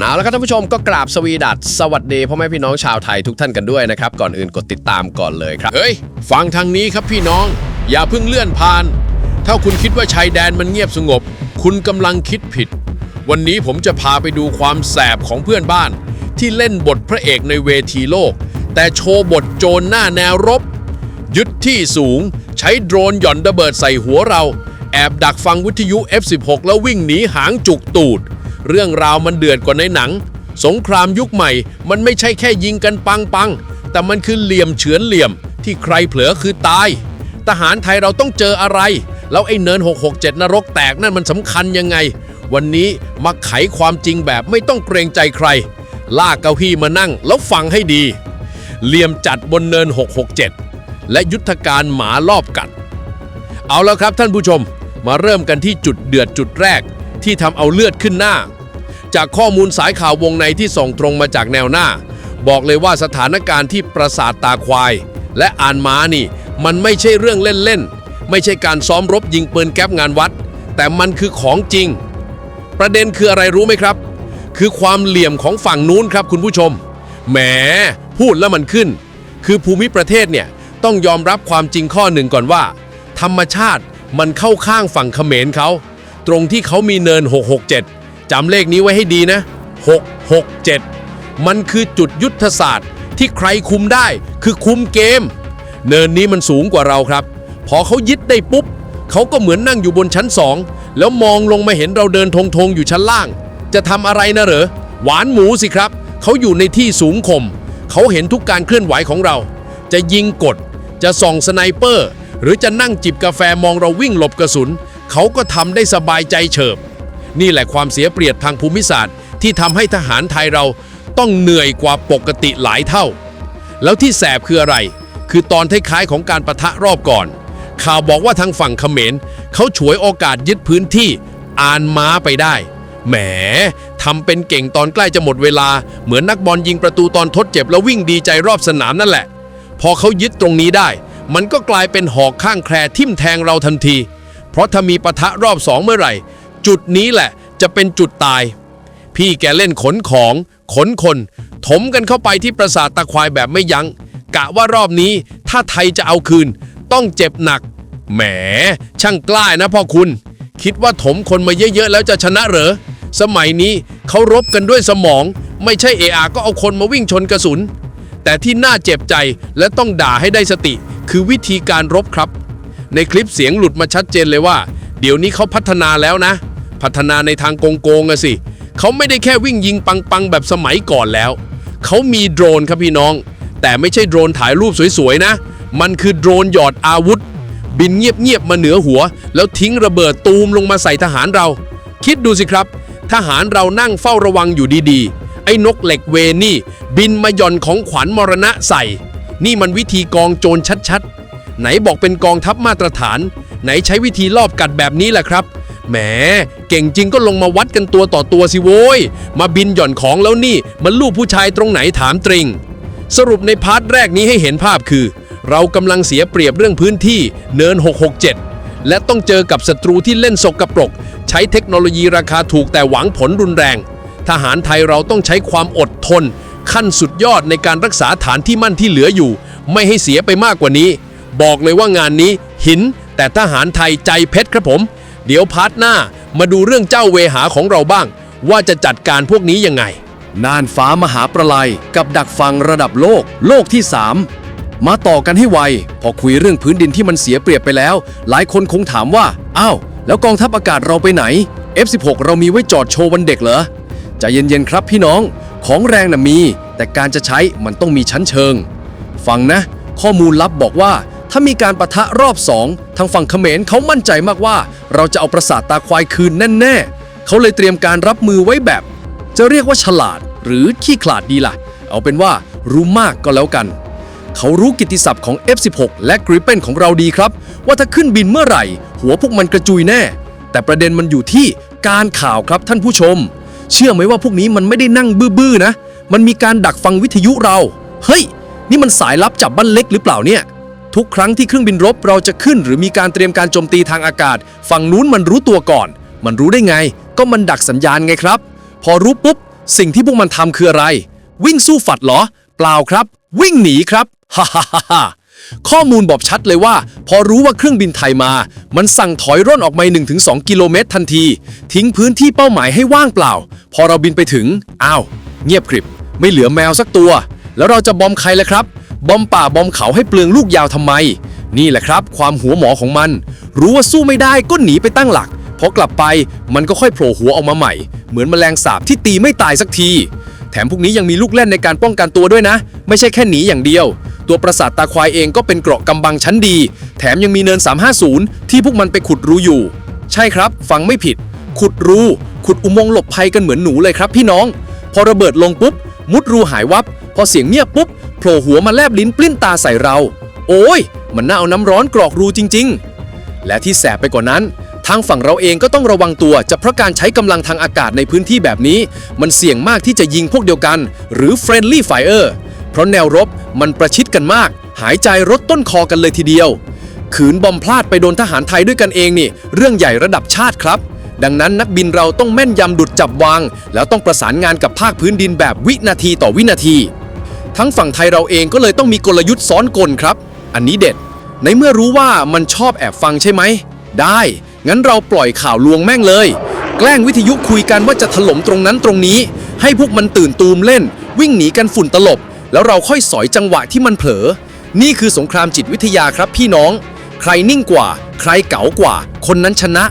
เอาแล้วครับท่านผู้ชมก็กราบสวีดัสสวัสดีพ่อแม่พี่น้องชาวไทยทุกท่านกันด้วยนะครับก่อนอื่นกดติดตามก่อนเลยครับเฮ้ยฟังทางนี้ครับพี่น้อง อย่าเพิ่งเลื่อนผ่าน ถ้าคุณคิดว่าชายแดนมันเงียบสงบ คุณกำลังคิดผิด วันนี้ผมจะพาไปดูความแสบของเพื่อนบ้าน ที่เล่นบทพระเอกในเวทีโลก แต่โชว์บทโจรหน้าแนวรบ ยึดที่สูง ใช้โดรนหย่อนระเบิดใส่หัวเรา แอบดักฟังวิทยุ F16 แล้ววิ่งหนีหางจุกตูด เรื่องราวมันเดือดกว่าในหนัง สงครามยุคใหม่ มันไม่ใช่แค่ยิงกันปังปังๆแต่มันคือเหลี่ยมเฉือนเหลี่ยม ที่ใครเผลอคือตาย ทหารไทยเราต้องเจออะไร แล้วไอ้เนิน 667 นรกแตกนั่นมันสำคัญยังไง วันนี้มาไขความจริงแบบไม่ต้องเกรงใจใคร ลากเก้าอี้มานั่งแล้วฟังให้ดี เหลี่ยมจัดบนเนิน 667 และยุทธการหมารอบกัด เอาแล้วครับท่านผู้ชมมาเริ่มกันที่จุดเดือดจุดแรก ที่ทำเอาเลือดขึ้นหน้า จากข้อมูลสายข่าววงในที่ส่งตรงมาจากแนวหน้า บอกเลยว่าสถานการณ์ที่ปราสาทตาควาย และอ่านม้านี่ มันไม่ใช่เรื่องเล่นๆ ไม่ใช่การซ้อมรบยิงปืนแก๊ปงานวัด แต่มันคือของจริง ประเด็นคืออะไรรู้ไหมครับ คือความเหลี่ยมของฝั่งนู้นครับคุณผู้ชม แหม พูดแล้วมันขึ้น คือภูมิประเทศเนี่ยต้องยอมรับความจริงข้อหนึ่งก่อนว่า ธรรมชาติมันเข้าข้างฝั่งเขมรเขา ตรงที่เขามีเนิน 667 จำเลขนี้ไว้ให้ดีนะ 667 มันคือจุดยุทธศาสตร์ที่ใครคุมได้คือคุมเกม เนินนี้มันสูงกว่าเราครับ พอเขายึดได้ปุ๊บ เขาก็เหมือนนั่งอยู่บนชั้นสองแล้วมองลงมาเห็นเราเดินทงทงๆอยู่ชั้นล่าง จะทำอะไรนะเหรอ หวานหมูสิครับ เขาอยู่ในที่สูงข่มเขาเห็นทุกการเคลื่อนไหวของเรา จะยิงกด จะส่องสไนเปอร์ หรือจะนั่งจิบกาแฟมองเราวิ่งหลบกระสุน เขาก็ทำได้สบายใจเฉิบ นี่แหละความเสียเปรียบทางภูมิศาสตร์ ที่ทำให้ทหารไทยเราต้องเหนื่อยกว่าปกติหลายเท่า แล้วที่แสบคืออะไร คือตอนท้ายๆของการประทะรอบก่อน ข่าวบอกว่าทางฝั่งเขมร เขาฉวยโอกาสยึดพื้นที่อานม้าไปได้ แหมทำเป็นเก่งตอนใกล้จะหมดเวลา เหมือนนักบอลยิงประตูตอนทดเจ็บแล้ววิ่งดีใจรอบสนามนั่นแหละ พอเขายึดตรงนี้ได้ มันก็กลายเป็นหอกข้างแครทิ่มแทงเราทันที เพราะถ้ามีปะทะรอบสองเมื่อไหร่ จุดนี้แหละจะเป็นจุดตาย พี่แกเล่นขนของขนคน ถมกันเข้าไปที่ปราสาทตะควายแบบไม่ยัง้งกะว่ารอบนี้ถ้าไทยจะเอาคืน ต้องเจ็บหนัก แหม ช่างกล้านะพ่อคุณ คิดว่าถมคนมาเยอะๆแล้วจะชนะเหรอ สมัยนี้เขารบกันด้วยสมอง ไม่ใช่เออาก็เอาคนมาวิ่งชนกระสุน แต่ที่น่าเจ็บใจและต้องด่าให้ได้สติ คือวิธีการรบครับ ในคลิปเสียงหลุดมาชัดเจนเลยว่า เดี๋ยวนี้เขาพัฒนาแล้วนะ พัฒนาในทางโกงโกงอะสิเขาไม่ได้แค่วิ่งยิงปังๆ แบบสมัยก่อนแล้ว เขามีโดรนครับพี่น้อง แต่ไม่ใช่โดรนถ่ายรูปสวยๆนะ มันคือโดรนหยอดอาวุธ บินเงียบๆมาเหนือหัว แล้วทิ้งระเบิดตูมลงมาใส่ทหารเรา คิดดูสิครับ ทหารเรานั่งเฝ้าระวังอยู่ดีๆ ไอ้นกเหล็กเวนี่ บินมาหย่อนของขวัญมรณะใส่ นี่มันวิธีกองโจรชัดๆ ไหนบอกเป็นกองทัพมาตรฐาน ไหนใช้วิธีลอบกัดแบบนี้แหละครับ แหม เก่งจริงก็ลงมาวัดกันตัวต่อตัวสิโว้ย มาบินหย่อนของแล้วนี่ มันลูกผู้ชายตรงไหนถามตริง สรุปในพาร์ทแรกนี้ให้เห็นภาพคือ เรากำลังเสียเปรียบเรื่องพื้นที่เนิน 667 และต้องเจอกับศัตรูที่เล่นสกปรก ใช้เทคโนโลยีราคาถูกแต่หวังผลรุนแรง ทหารไทยเราต้องใช้ความอดทน ขั้นสุดยอดในการรักษาฐานที่มั่นที่เหลืออยู่ ไม่ให้เสียไปมากกว่านี้ บอกเลยว่างานนี้หิน แต่ทหารไทยใจเพชรครับผม เดี๋ยวพาร์ทหน้ามาดูเรื่องเจ้าเวหาของเราบ้าง ว่าจะจัดการพวกนี้ยังไง น่านฟ้ามหาประไลยกับดักฟังระดับโลก โลกที่ 3 มาต่อกันให้ไว พอคุยเรื่องพื้นดินที่มันเสียเปรียบไปแล้ว หลายคนคงถามว่าอ้าวแล้วกองทัพอากาศเราไปไหน F16 เรามีไว้จอดโชว์วันเด็กเหรอใจเย็นๆครับพี่น้อง ของแรงน่ะมี แต่การจะใช้มันต้องมีชั้นเชิง ฟังนะ ข้อมูลลับบอกว่า ถ้ามีการประทะรอบสองทางฝั่งเขมรเขามั่นใจมากว่า เราจะเอาประสาทตาควายคืนแน่ๆเขาเลยเตรียมการรับมือไว้แบบ จะเรียกว่าฉลาดหรือขี้ขลาดดีล่ะ เอาเป็นว่ารู้มากก็แล้วกัน เขารู้กิตติศัพท์ของ F16 และ Gripen ของเราดีครับ ว่าถ้าขึ้นบินเมื่อไหร่ หัวพวกมันกระจุยแน่ แต่ประเด็นมันอยู่ที่การข่าวครับท่านผู้ชม เชื่อไหมว่าพวกนี้มันไม่ได้นั่งบื้อๆนะ มันมีการดักฟังวิทยุเรา เฮ้ย นี่มันสายลับจับบ้านเล็กหรือเปล่าเนี่ย ทุกครั้งที่เครื่องบินรบเราจะขึ้น หรือมีการเตรียมการโจมตีทางอากาศ ฝั่งนู้นมันรู้ตัวก่อน มันรู้ได้ไง ก็มันดักสัญญาณไงครับ พอรู้ปุ๊บ สิ่งที่พวกมันทำคืออะไร วิ่งสู้ฝัดเหรอ เปล่าครับ วิ่งหนีครับฮ่าฮ่าฮ่าข้อมูลบอกชัดเลยว่า พอรู้ว่าเครื่องบินไทยมา มันสั่งถอยร่นออกมา1-2 กิโลเมตรทันที ทิ้งพื้นที่เป้าหมายให้ว่างเปล่า พอเราบินไปถึงอ้าวเงียบกริบ ไม่เหลือแมวสักตัว แล้วเราจะบอมใครล่ะครับ บอมป่าบอมเขาให้เปลืองลูกยาวทำไม นี่แหละครับ ความหัวหมอของมัน รู้ว่าสู้ไม่ได้ก็หนีไปตั้งหลักพอกลับไปมันก็ค่อยโผล่หัวออกมาใหม่ เหมือนแมลงสาบที่ตีไม่ตายสักที แถมพวกนี้ยังมีลูกเล่นในการป้องกันตัวด้วยนะ ไม่ใช่แค่หนีอย่างเดียว ตัวประสาทตาควายเองก็เป็นเกราะกำบังชั้นดี แถมยังมีเนิน 350 ที่พวกมันไปขุดรูอยู่ ใช่ครับ ฟังไม่ผิด ขุดรู ขุดอุโมงค์หลบภัยกันเหมือนหนูเลยครับพี่น้อง พอระเบิดลงปุ๊บ มุดรูหายวับ พอเสียงเงียบปุ๊บ โผล่หัวมาแลบลิ้นปลิ้นตาใส่เรา โอ้ย มันน่าเอาน้ำร้อนกรอกรูจริง ๆ และที่แสบไปกว่านั้น ทางฝั่งเราเองก็ต้องระวังตัวจะเพราะการใช้กำลังทางอากาศในพื้นที่แบบนี้ มันเสี่ยงมากที่จะยิงพวกเดียวกัน หรือ friendly fire เพราะแนวรบมันประชิดกันมาก หายใจรดต้นคอกันเลยทีเดียว ขืนบอมพลาดไปโดนทหารไทยด้วยกันเองนี่ เรื่องใหญ่ระดับชาติครับดังนั้นนักบินเราต้องแม่นยำดุดจับวาง แล้วต้องประสานงานกับภาคพื้นดินแบบวินาทีต่อวินาที ทั้งฝั่งไทยเราเองก็เลยต้องมีกลยุทธ์ซ้อนกลครับ อันนี้เด็ด ในเมื่อรู้ว่ามันชอบแอบฟังใช่ไหม ได้ งั้นเราปล่อยข่าวลวงแม่งเลย แกล้งวิทยุคุยกันว่าจะถล่มตรงนั้นตรงนี้ ให้พวกมันตื่นตูมเล่น วิ่งหนีกันฝุ่นตลบ แล้วเราค่อยสอยจังหวะที่มันเผลอ นี่คือสงครามจิตวิทยาครับพี่น้อง ใครนิ่งกว่า ใครเก๋ากว่า คนนั้นชนะ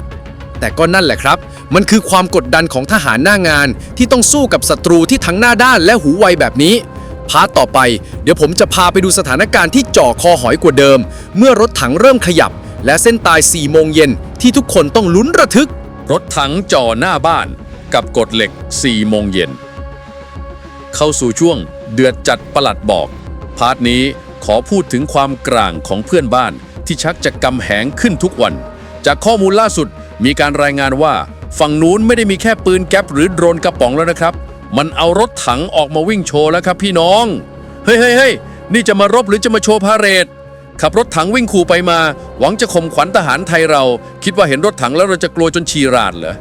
แต่ก็นั่นแหละครับ มันคือความกดดันของทหารหน้างานที่ต้องสู้กับศัตรูที่ทั้งหน้าด้านและหูไวแบบนี้ พาร์ทต่อไป เดี๋ยวผมจะพาไปดูสถานการณ์ที่จ่อคอหอยกว่าเดิม เมื่อรถถังเริ่มขยับ และเส้นตาย 4 โมงเย็นที่ทุกคนต้องลุ้นระทึก รถถังจ่อหน้าบ้าน กับกฎเหล็ก 4 โมงเย็น เข้าสู่ช่วงเดือดจัดประหลัดบอก พาร์ทนี้ขอพูดถึงความกลางของเพื่อนบ้านที่ชักจะกำแหงขึ้นทุกวัน จากข้อมูลล่าสุดมีการรายงานว่า ฝั่งนู้นไม่ได้มีแค่ปืนแก๊ปหรือโดรนกระป๋องแล้วนะครับ มันเอารถถังออกมาวิ่งโชว์แล้วครับพี่น้อง เฮ้ยเฮ้ยเฮ้ยนี่จะมารบหรือจะมาโชว์พาเรดขับรถถังวิ่งขู่ไปมา หวังจะข่มขวัญทหารไทยเรา คิดว่าเห็นรถถังแล้วเราจะกลัวจนชีราดเหรอ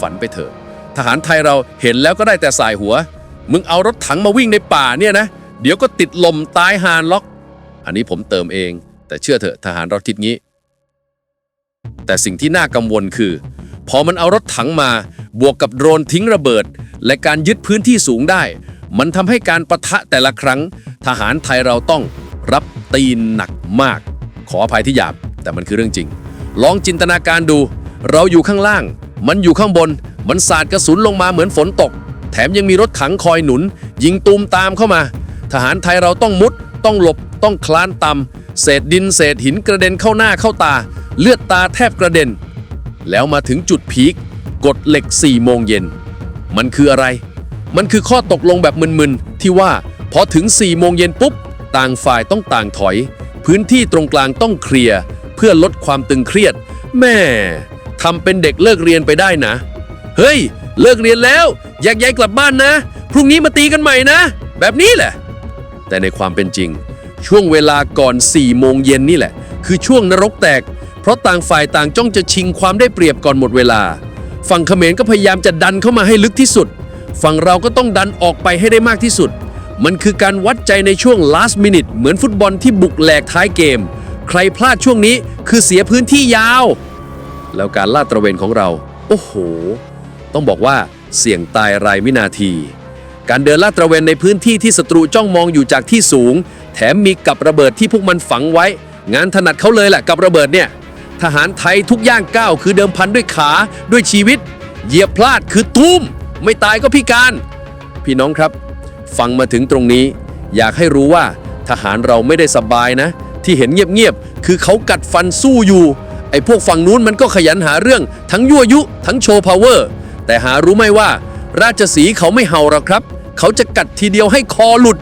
ฝันไปเถอะ ทหารไทยเราเห็นแล้วก็ได้แต่สายหัว มึงเอารถถังมาวิ่งในป่าเนี่ยนะ เดี๋ยวก็ติดลมตายหานล็อก อันนี้ผมเติมเอง แต่เชื่อเถอะทหารเราทิดงี้ แต่สิ่งที่น่ากังวลคือ พอมันเอารถถังมา บวกกับโดรนทิ้งระเบิด และการยึดพื้นที่สูงได้ มันทำให้การประทะแต่ละครั้ง ทหารไทยเราต้องรับตีนหนักมาก ขออภัยที่หยาบ แต่มันคือเรื่องจริง ลองจินตนาการดู เราอยู่ข้างล่าง มันอยู่ข้างบน มันสาดกระสุนลงมาเหมือนฝนตก แถมยังมีรถถังคอยหนุน ยิงตูมตามเข้ามา ทหารไทยเราต้องมุด ต้องหลบ ต้องคลานต่ำเศษดินเศษหินกระเด็นเข้าหน้าเข้าตา เลือดตาแทบกระเด็น แล้วมาถึงจุดพีคกฎเหล็ก 4 โมงเย็น มันคืออะไร มันคือข้อตกลงแบบมึนๆ ที่ว่าพอถึง 4 โมงเย็นปุ๊บ ต่างฝ่ายต้องต่างถอย พื้นที่ตรงกลางต้องเคลียร์ เพื่อลดความตึงเครียด แม่ทำเป็นเด็กเลิกเรียนไปได้นะ เฮ้ย เลิกเรียนแล้วแยากย้ายกลับบ้านนะ พรุ่งนี้มาตีกันใหม่นะ แบบนี้แหละ แต่ในความเป็นจริง ช่วงเวลาก่อน4โมงเย็นนี่แหละ คือช่วงนรกแตก ราะต่างฝ่ายต่างจ้องจะชิงความได้เปรียบก่อนหมดเวลา ฝั่งเขมรก็พยายามจะดันเข้ามาให้ลึกที่สุด ฝั่งเราก็ต้องดันออกไปให้ได้มากที่สุด มันคือการวัดใจในช่วง last minute เหมือนฟุตบอลที่บุกแหลกท้ายเกม ใครพลาดช่วงนี้คือเสียพื้นที่ยาว แล้วการลาดตระเวนของเรา โอ้โห ต้องบอกว่าเสี่ยงตายรายวินาที การเดินลาดตระเวนในพื้นที่ที่ศัตรูจ้องมองอยู่จากที่สูง แถมมีกับระเบิดที่พวกมันฝังไว้ งานถนัดเขาเลยแหละกับระเบิดเนี่ย ทหารไทยทุกย่างก้าวคือเดิมพันด้วยขาด้วยชีวิต เหยียบพลาดคือตุ้ม ไม่ตายก็พิการ พี่น้องครับ ฟังมาถึงตรงนี้ อยากให้รู้ว่าทหารเราไม่ได้สบายนะ ที่เห็นเงียบๆคือเขากัดฟันสู้อยู่ ไอ้พวกฝั่งนู้นมันก็ขยันหาเรื่อง ทั้งยั่วยุ ทั้งโชว์พาวเวอร์ แต่หารู้ไหมว่า ราชสีเขาไม่เห่าหรอกครับ เขาจะกัดทีเดียวให้คอหลุด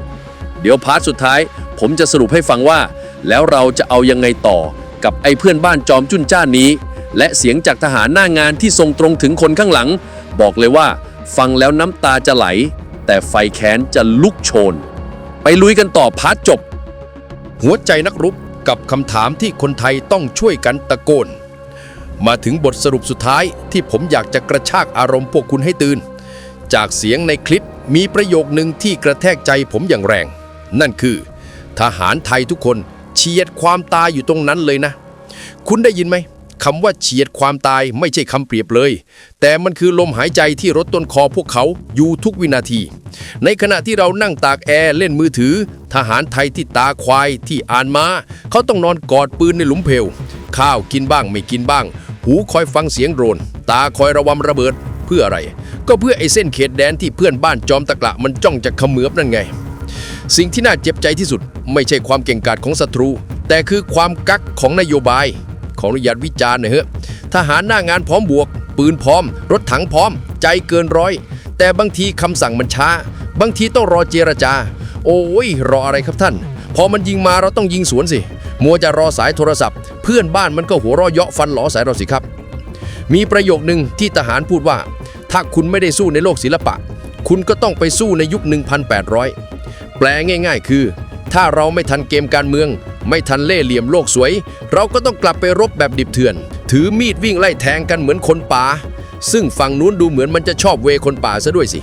เดี๋ยวพาร์ทสุดท้าย ผมจะสรุปให้ฟังว่า แล้วเราจะเอายังไงต่อ กับไอ้เพื่อนบ้านจอมจุนจ้านนี้ และเสียงจากทหารหน้างานที่ทรงตรงถึงคนข้างหลัง บอกเลยว่า ฟังแล้วน้ำตาจะไหล แต่ไฟแค้นจะลุกโชน ไปลุยกันต่อพาร์ทจบ หัวใจนักรบกับคำถามที่คนไทยต้องช่วยกันตะโกน มาถึงบทสรุปสุดท้ายที่ผมอยากจะกระชากอารมณ์พวกคุณให้ตื่น จากเสียงในคลิปมีประโยคหนึ่งที่กระแทกใจผมอย่างแรง นั่นคือ ทหารไทยทุกคน เฉียดความตายอยู่ตรงนั้นเลยนะ คุณได้ยินไหมคำว่าเฉียดความตายไม่ใช่คำเปรียบเลย แต่มันคือลมหายใจที่รดต้นคอพวกเขาอยู่ทุกวินาที ในขณะที่เรานั่งตากแอร์เล่นมือถือ ทหารไทยที่ตาควายที่อ่านมา เขาต้องนอนกอดปืนในหลุมเพลข้าวกินบ้างไม่กินบ้าง หูคอยฟังเสียงโดรน ตาคอยระวังระเบิดเพื่ออะไร ก็เพื่อไอ้เส้นเขตแดนที่เพื่อนบ้านจอมตะกละมันจ้องจะเขมือบนั่นไง สิ่งที่น่าเจ็บใจที่สุด ไม่ใช่ความเก่งกาจของศัตรู แต่คือความกักของนโยบาย ของอนุญาตวิจารณ์หน่อยเถอะทหารหน้างานพร้อมบวก ปืนพร้อม รถถังพร้อม ใจเกินร้อย แต่บางทีคำสั่งมันช้า บางทีต้องรอเจรจา โอ้ย รออะไรครับท่าน พอมันยิงมาเราต้องยิงสวนสิ มัวจะรอสายโทรศัพท์ เพื่อนบ้านมันก็หัวเราะเยาะฟันหลอสายเราสิครับ มีประโยคหนึ่งที่ทหารพูดว่า ถ้าคุณไม่ได้สู้ในโลกศิลปะ คุณก็ต้องไปสู้ในยุค 1,800 แปลง่าย ๆ คือ ถ้าเราไม่ทันเกมการเมือง ไม่ทันเล่ห์เหลี่ยมโลกสวย เราก็ต้องกลับไปรบแบบดิบเถื่อน ถือมีดวิ่งไล่แทงกันเหมือนคนป่า ซึ่งฝั่งนู้นดูเหมือนมันจะชอบเวคนป่าซะด้วยสิ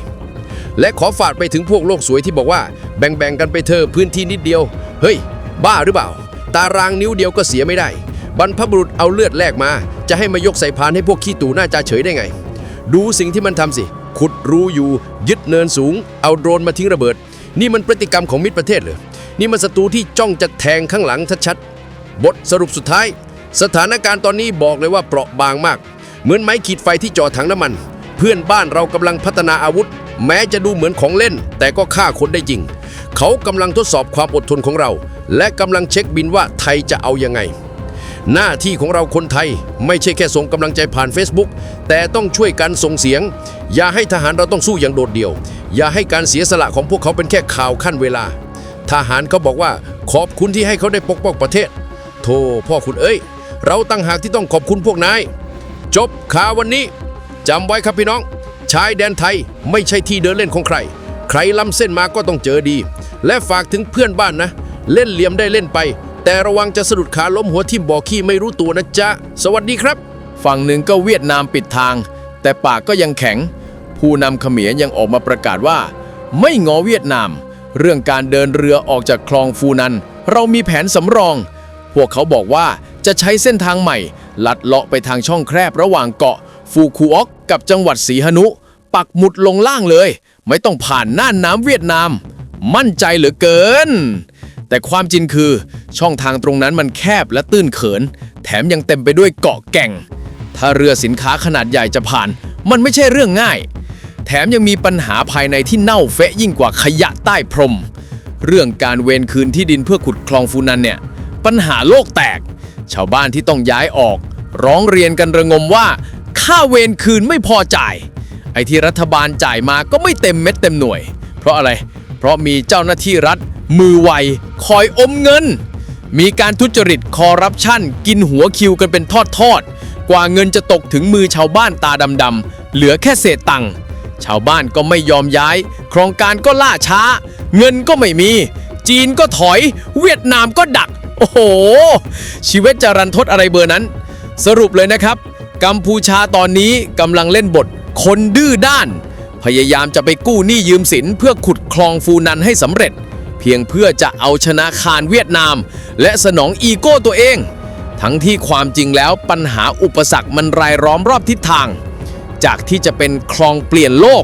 และขอฝากไปถึงพวกโลกสวยที่บอกว่า แบ่งๆกันไปเธอพื้นที่นิดเดียว เฮ้ย บ้าหรือเปล่า ตารางนิ้วเดียวก็เสียไม่ได้ บรรพบุรุษเอาเลือดแลกมา จะให้มายกใส่พานให้พวกขี้ตู่หน้าจาเฉยได้ไง ดูสิ่งที่มันทำสิ ขุดรูอยู่ ยึดเนินสูง เอาโดรนมาทิ้งระเบิด นี่มันพฤติกรรมของมิตรประเทศเหรอ นี่มันศัตรูที่จ้องจะแทงข้างหลังชัดๆ บทสรุปสุดท้าย สถานการณ์ตอนนี้บอกเลยว่าเปราะบางมาก เหมือนไม้ขีดไฟที่จ่อถังน้ำมัน เพื่อนบ้านเรากำลังพัฒนาอาวุธ แม้จะดูเหมือนของเล่น แต่ก็ฆ่าคนได้จริง เขากำลังทดสอบความอดทนของเรา และกำลังเช็คบินว่าไทยจะเอายังไง หน้าที่ของเราคนไทยไม่ใช่แค่ส่งกำลังใจผ่าน Facebook แต่ต้องช่วยกันส่งเสียง อย่าให้ทหารเราต้องสู้อย่างโดดเดี่ยว อย่าให้การเสียสละของพวกเขาเป็นแค่ข่าวขั้นเวลา ทหารเขาบอกว่าขอบคุณที่ให้เขาได้ปกป้องประเทศ โธ่พ่อคุณเอ้ย เราตั้งหากที่ต้องขอบคุณพวกนาย จบข่าววันนี้จำไว้ครับพี่น้อง ชายแดนไทยไม่ใช่ที่เดินเล่นของใคร ใครล้ำเส้นมาก็ต้องเจอดี และฝากถึงเพื่อนบ้านนะ เล่นเหลี่ยมได้เล่นไป แต่ระวังจะสะดุดขาล้มหัวทิ่มบ่อขี้ไม่รู้ตัวนะจ๊ะ สวัสดีครับ ฝั่งหนึ่งก็เวียดนามปิดทาง แต่ปากก็ยังแข็ง ผู้นำเขมรยังออกมาประกาศว่า ไม่งอเวียดนาม เรื่องการเดินเรือออกจากคลองฟูนัน เรามีแผนสำรอง พวกเขาบอกว่าจะใช้เส้นทางใหม่ ลัดเลาะไปทางช่องแคบระหว่างเกาะฟูคูออกกับจังหวัดสีหนุ ปักหมุดลงล่างเลย ไม่ต้องผ่านน่านน้ำเวียดนาม มั่นใจเหลือเกิน แต่ความจริงคือช่องทางตรงนั้นมันแคบและตื้นเขิน แถมยังเต็มไปด้วยเกาะแก่ง ถ้าเรือสินค้าขนาดใหญ่จะผ่าน มันไม่ใช่เรื่องง่าย แถมยังมีปัญหาภายในที่เน่าเฟะยิ่งกว่าขยะใต้พรม เรื่องการเวรคืนที่ดินเพื่อขุดคลองฟูนันเนี่ย ปัญหาโลกแตก ชาวบ้านที่ต้องย้ายออก ร้องเรียนกันระงมว่า ค่าเวรคืนไม่พอจ่าย ไอ้ที่รัฐบาลจ่ายมาก็ไม่เต็มเม็ดเต็มหน่วย เพราะอะไร เพราะมีเจ้าหน้าที่รัฐ มือไว คอยอมเงิน มีการทุจริตคอร์รัปชันกินหัวคิวกันเป็นทอดๆกว่าเงินจะตกถึงมือชาวบ้านตาดำๆเหลือแค่เศษตังค์ ชาวบ้านก็ไม่ยอมย้าย โครงการก็ล่าช้า เงินก็ไม่มี จีนก็ถอย เวียดนามก็ดัก โอ้โห ชีวิตจะรันทดอะไรเบอร์นั้น สรุปเลยนะครับ กัมพูชาตอนนี้กำลังเล่นบท คนดื้อด้าน พยายามจะไปกู้หนี้ยืมสินเพื่อขุดคลองฟูนันให้สำเร็จ เพียงเพื่อจะเอาชนะคารเวียดนาม และสนองอีโก้ตัวเอง ทั้งที่ความจริงแล้วปัญหาอุปสรรคมันรายล้อมรอบทิศทาง จากที่จะเป็นคลองเปลี่ยนโลก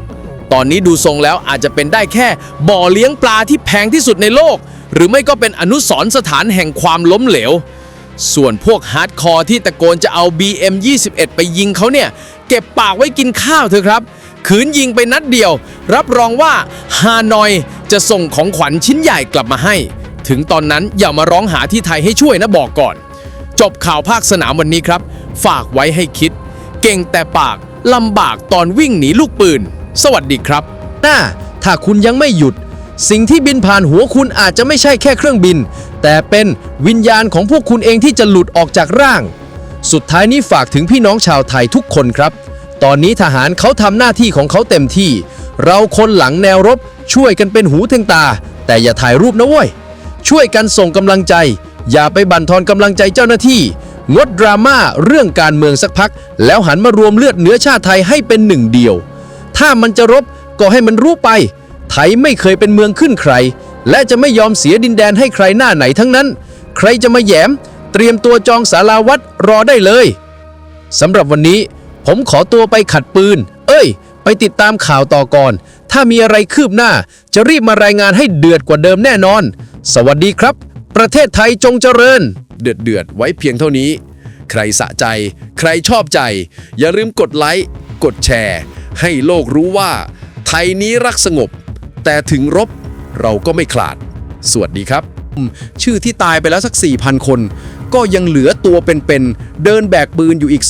ตอนนี้ดูทรงแล้วอาจจะเป็นได้แค่บ่อเลี้ยงปลาที่แพงที่สุดในโลก หรือไม่ก็เป็นอนุสรณ์สถานแห่งความล้มเหลว ส่วนพวกฮาร์ดคอร์ที่ตะโกนจะเอา BM 21 ไปยิงเขาเนี่ย เก็บปากไว้กินข้าวเถอะครับขืนยิงไปนัดเดียว รับรองว่าฮานอยจะส่งของขวัญชิ้นใหญ่กลับมาให้ ถึงตอนนั้นอย่ามาร้องหาที่ไทยให้ช่วยนะบอกก่อน จบข่าวภาคสนามวันนี้ครับ ฝากไว้ให้คิด เก่งแต่ปาก ลำบากตอนวิ่งหนีลูกปืน สวัสดีครับน้าถ้าคุณยังไม่หยุด สิ่งที่บินผ่านหัวคุณอาจจะไม่ใช่แค่เครื่องบิน แต่เป็นวิญญาณของพวกคุณเองที่จะหลุดออกจากร่าง สุดท้ายนี้ฝากถึงพี่น้องชาวไทยทุกคนครับ ตอนนี้ทหารเขาทำหน้าที่ของเขาเต็มที่ เราคนหลังแนวรบช่วยกันเป็นหูถึงตา แต่อย่าถ่ายรูปนะเว้ยช่วยกันส่งกำลังใจ อย่าไปบั่นทอนกำลังใจเจ้าหน้าที่ งดดราม่าเรื่องการเมืองสักพัก แล้วหันมารวมเลือดเนื้อชาติไทยให้เป็นหนึ่งเดียว ถ้ามันจะรบก็ให้มันรู้ไป ไทยไม่เคยเป็นเมืองขึ้นใคร และจะไม่ยอมเสียดินแดนให้ใครหน้าไหนทั้งนั้น ใครจะมาแยม เตรียมตัวจองสาราวัดรอได้เลยสำหรับวันนี้ ผมขอตัวไปขัดปืน เอ้ย ไปติดตามข่าวต่อก่อน ถ้ามีอะไรคืบหน้า จะรีบมารายงานให้เดือดกว่าเดิมแน่นอน สวัสดีครับ ประเทศไทยจงเจริญ เดือดเดือดๆไว้เพียงเท่านี้ ใครสะใจ ใครชอบใจ อย่าลืมกดไลค์ กดแชร์ ให้โลกรู้ว่า ไทยนี้รักสงบ แต่ถึงรบเราก็ไม่ขาด สวัสดีครับ ชื่อที่ตายไปแล้วสัก 4,000 คน ก็ยังเหลือตัวเป็นๆเดินแบกปืนอยู่อีก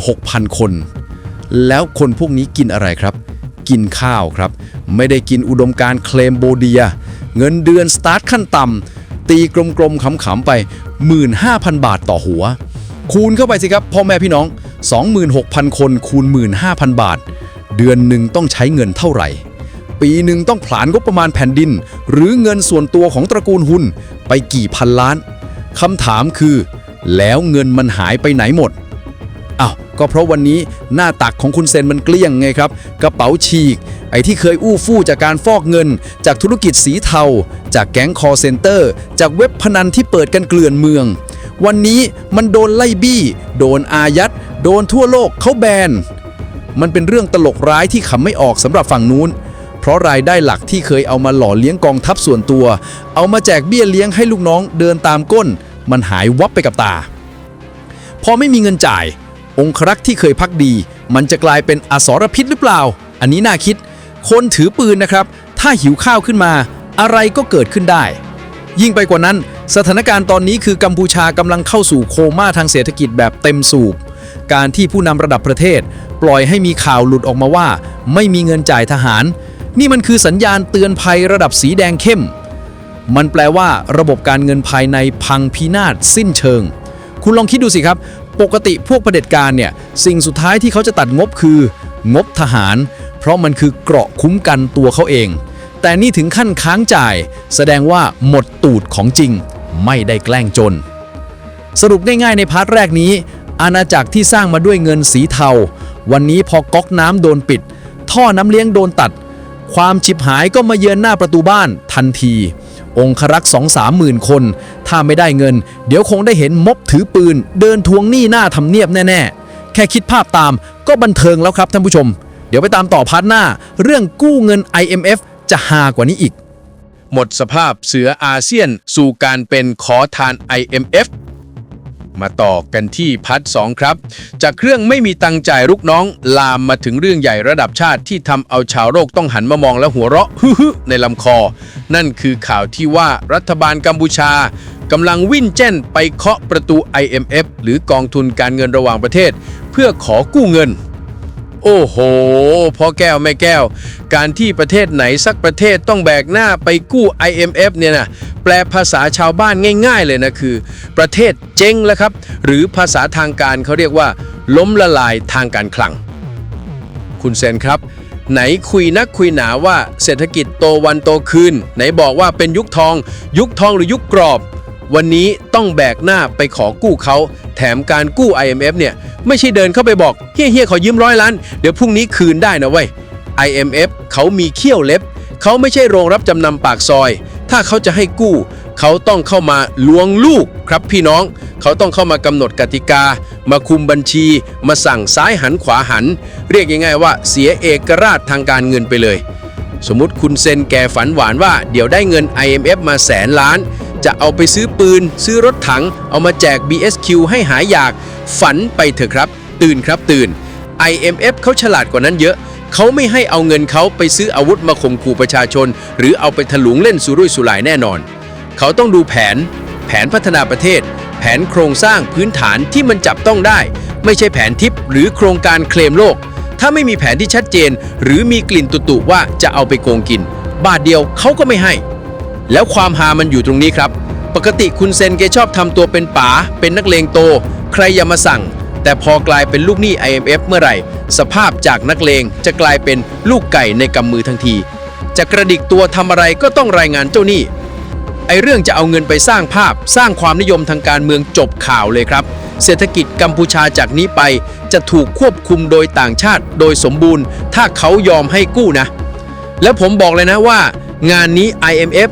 26,000 คน แล้วคนพวกนี้กินอะไรครับ กินข้าวครับ ไม่ได้กินอุดมการณ์เคลมโบเดีย เงินเดือนสตาร์ทขั้นต่ำตีกลมๆขำๆไป 15,000 บาทต่อหัว คูณเข้าไปสิครับพ่อแม่พี่น้อง 26,000 คนคูณ 15,000 บาท เดือนหนึ่งต้องใช้เงินเท่าไหร่ ปีหนึ่งต้องผลาญงบประมาณแผ่นดิน หรือเงินส่วนตัวของตระกูลหุนไปกี่พันล้านคำถามคือ แล้วเงินมันหายไปไหนหมดอ้าวก็เพราะวันนี้หน้าตักของคุณเซนมันเกลี้ยงไงครับ กระเป๋าฉีก ไอ้ที่เคยอู้ฟู่จากการฟอกเงิน จากธุรกิจสีเทา จากแก๊งคอร์เซนเตอร์ จากเว็บพนันที่เปิดกันเกลื่อนเมือง วันนี้มันโดนไล่บี้ โดนอายัด โดนทั่วโลกเขาแบน มันเป็นเรื่องตลกร้ายที่ขำไม่ออกสำหรับฝั่งนู้น เพราะรายได้หลักที่เคยเอามาหล่อเลี้ยงกองทัพส่วนตัว เอามาแจกเบี้ยเลี้ยงให้ลูกน้องเดินตามก้น มันหายวับไปกับตา พอไม่มีเงินจ่าย องครักษ์ที่เคยพักดี มันจะกลายเป็นอสรพิษหรือเปล่า อันนี้น่าคิด คนถือปืนนะครับ ถ้าหิวข้าวขึ้นมา อะไรก็เกิดขึ้นได้ ยิ่งไปกว่านั้น สถานการณ์ตอนนี้คือกัมพูชากำลังเข้าสู่โคม่าทางเศรษฐกิจแบบเต็มสูบ การที่ผู้นำระดับประเทศ ปล่อยให้มีข่าวหลุดออกมาว่า ไม่มีเงินจ่ายทหาร นี่มันคือสัญญาณเตือนภัยระดับสีแดงเข้ม มันแปลว่าระบบการเงินภายในพังพินาศสิ้นเชิง คุณลองคิดดูสิครับ ปกติพวกเผด็จการเนี่ยสิ่งสุดท้ายที่เขาจะตัดงบคือ งบทหาร เพราะมันคือเกราะคุ้มกันตัวเขาเอง แต่นี่ถึงขั้นค้างจ่าย แสดงว่าหมดตูดของจริง ไม่ได้แกล้งจน สรุปง่ายๆในพาร์ทแรกนี้ อาณาจักรที่สร้างมาด้วยเงินสีเทา วันนี้พอก๊อกน้ำโดนปิด ท่อน้ำเลี้ยงโดนตัด ความฉิบหายก็มาเยือนหน้าประตูบ้านทันที องครักษ์สองสามหมื่นคน ถ้าไม่ได้เงิน เดี๋ยวคงได้เห็นมบถือปืน เดินทวงหนี้หน้าทำเนียบแน่ๆ แค่คิดภาพตามก็บันเทิงแล้วครับท่านผู้ชมเดี๋ยวไปตามต่อพาร์ทหน้า เรื่องกู้เงิน IMF จะฮากว่านี้อีก หมดสภาพเสืออาเซียนสู่การเป็นขอทาน IMF มาต่อกันที่พัทสองครับ จากเครื่องไม่มีตังจ่ายลูกน้อง ลามมาถึงเรื่องใหญ่ระดับชาติที่ทำเอาชาวโลกต้องหันมามองและหัวเราะฮึ่ในลำคอ นั่นคือข่าวที่ว่ารัฐบาลกัมพูชากำลังวิ่นเจ้นไปเคาะประตู IMF หรือกองทุนการเงินระหว่างประเทศ เพื่อขอกู้เงิน โอ้โหพ่อแก้วแม่แก้ว การที่ประเทศไหนสักประเทศต้องแบกหน้าไปกู้ IMF เนี่ยนะแปลภาษาชาวบ้านง่าย ๆ เลยนะคือ ประเทศเจ๊งแล้วครับ หรือภาษาทางการเขาเรียกว่า ล้มละลายทางการคลัง คุณเซนครับไหนคุยนักคุยหนาว่าเศรษฐกิจโตวันโตคืน ไหนบอกว่าเป็นยุคทอง ยุคทองหรือยุคกรอบ วันนี้ต้องแบกหน้าไปขอกู้เขา แถมการกู้ IMF เนี่ย ไม่ใช่เดินเข้าไปบอก เฮียเฮียขอยืมร้อยล้าน เดี๋ยวพรุ่งนี้คืนได้นะเว้ย IMF เขามีเขี้ยวเล็บ เขาไม่ใช่โรงรับจำนำปากซอย ถ้าเขาจะให้กู้ เขาต้องเข้ามาลวงลูกครับพี่น้อง เขาต้องเข้ามากำหนดกติกา มาคุมบัญชี มาสั่งซ้ายหันขวาหัน เรียกง่ายๆว่าเสียเอกราชทางการเงินไปเลย สมมติคุณเซนแกฝันหวานว่า เดี๋ยวได้เงิน IMF มาแสนล้าน จะเอาไปซื้อปืน ซื้อรถถัง เอามาแจก BSQ ให้หายอยาก ฝันไปเถอะครับ ตื่นครับตื่น IMF เขาฉลาดกว่านั้นเยอะ เขาไม่ให้เอาเงินเขาไปซื้ออาวุธมาข่มขู่ประชาชน หรือเอาไปถลุงเล่นสุรุ่ยสุร่ายแน่นอน เขาต้องดูแผน แผนพัฒนาประเทศ แผนโครงสร้างพื้นฐานที่มันจับต้องได้ ไม่ใช่แผนทิปหรือโครงการเคลมโลก ถ้าไม่มีแผนที่ชัดเจน หรือมีกลิ่นตุตุว่าจะเอาไปโกงกิน บาทเดียวเขาก็ไม่ให้ แล้วความฮามันอยู่ตรงนี้ครับ ปกติคุณเซนแกชอบทำตัวเป็นป๋าเป็นนักเลงโต ใครอย่ามาสั่ง แต่พอกลายเป็นลูกหนี้ IMF เมื่อไหร่ สภาพจากนักเลงจะกลายเป็นลูกไก่ในกำมือทันที จะกระดิกตัวทำอะไรก็ต้องรายงานเจ้าหนี้ไอเรื่องจะเอาเงินไปสร้างภาพสร้างความนิยมทางการเมืองจบข่าวเลยครับ เศรษฐกิจกัมพูชาจากนี้ไปจะถูกควบคุมโดยต่างชาติโดยสมบูรณ์ ถ้าเขายอมให้กู้นะ และผมบอกเลยนะว่า งานนี้ IMF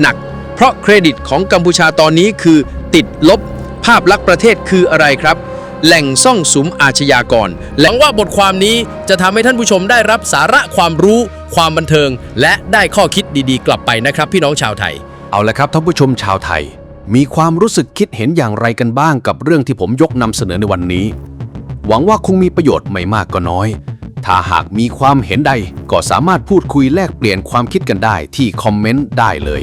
หนัก เพราะเครดิตของกัมพูชาตอนนี้คือ ติดลบ ภาพลักษณ์ประเทศคืออะไรครับ แหล่งซ่องสุมอาชญากรหวังว่าบทความนี้จะทำให้ท่านผู้ชมได้รับสาระความรู้ ความบันเทิง และได้ข้อคิดดีๆ กลับไปนะครับ พี่น้องชาวไทย เอาละครับท่านผู้ชมชาวไทย มีความรู้สึกคิดเห็นอย่างไรกันบ้างกับเรื่องที่ผมยกนำเสนอในวันนี้ หวังว่าคงมีประโยชน์ไม่มากก็น้อยถ้าหากมีความเห็นใดก็สามารถพูดคุยแลกเปลี่ยนความคิดกันได้ที่คอมเมนต์ได้เลย